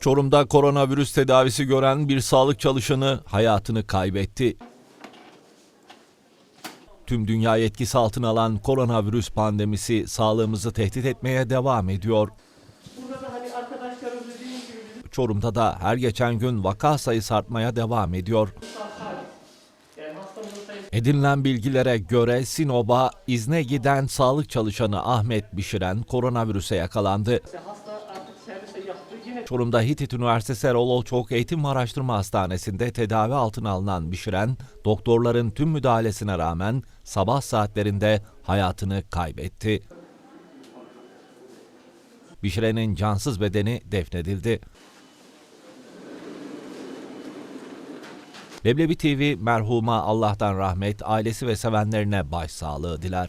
Çorum'da koronavirüs tedavisi gören bir sağlık çalışanı hayatını kaybetti. Tüm dünya etkisi altına alan koronavirüs pandemisi sağlığımızı tehdit etmeye devam ediyor. Çorum'da da her geçen gün vaka sayısı artmaya devam ediyor. Edinilen bilgilere göre Sinop'a izne giden sağlık çalışanı Ahmet Bişiren koronavirüse yakalandı. Çorum'da Hitit Üniversitesi Erol Olçok Eğitim ve Araştırma Hastanesi'nde tedavi altına alınan Bişiren, doktorların tüm müdahalesine rağmen sabah saatlerinde hayatını kaybetti. Bişiren'in cansız bedeni defnedildi. Leblebi TV merhuma Allah'tan rahmet, ailesi ve sevenlerine başsağlığı diler.